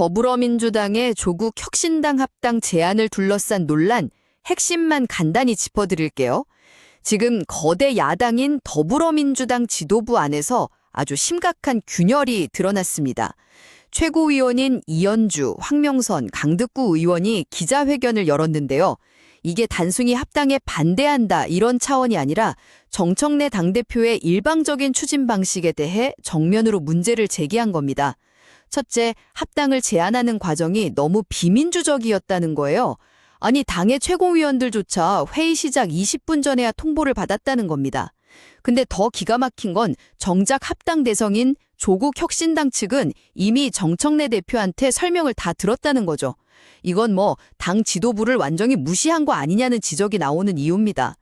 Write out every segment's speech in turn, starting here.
더불어민주당의 조국 혁신당 합당 제안을 둘러싼 논란 핵심만 간단히 짚어드릴게요. 지금 거대 야당인 더불어민주당 지도부 안에서 아주 심각한 균열이 드러났습니다. 최고위원인 이현주, 황명선, 강득구 의원이 기자회견을 열었는데요. 이게 단순히 합당에 반대한다 이런 차원이 아니라 정청래 당대표의 일방적인 추진 방식에 대해 정면으로 문제를 제기한 겁니다. 첫째, 합당을 제안하는 과정이 너무 비민주적이었다는 거예요. 아니, 당의 최고위원들조차 회의 시작 20분 전에야 통보를 받았다는 겁니다. 근데 더 기가 막힌 건 정작 합당 대성인 조국 혁신당 측은 이미 정청래 대표한테 설명을 다 들었다는 거죠. 이건 뭐 당 지도부를 완전히 무시한 거 아니냐는 지적이 나오는 이유입니다.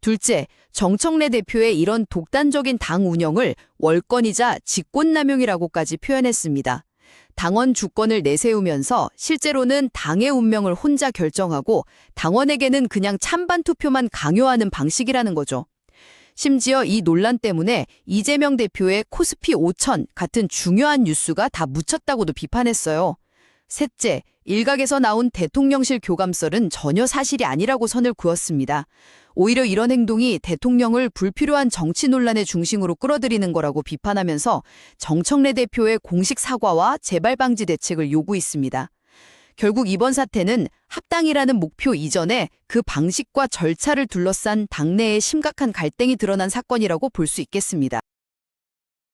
둘째, 정청래 대표의 이런 독단적인 당 운영을 월권이자 직권남용이라고까지 표현했습니다. 당원 주권을 내세우면서 실제로는 당의 운명을 혼자 결정하고 당원에게는 그냥 찬반 투표만 강요하는 방식이라는 거죠. 심지어 이 논란 때문에 이재명 대표의 코스피 5천 같은 중요한 뉴스가 다 묻혔다고도 비판했어요. 셋째, 일각에서 나온 대통령실 교감설은 전혀 사실이 아니라고 선을 그었습니다. 오히려 이런 행동이 대통령을 불필요한 정치 논란의 중심으로 끌어들이는 거라고 비판하면서 정청래 대표의 공식 사과와 재발 방지 대책을 요구했습니다. 결국 이번 사태는 합당이라는 목표 이전에 그 방식과 절차를 둘러싼 당내의 심각한 갈등이 드러난 사건이라고 볼 수 있겠습니다.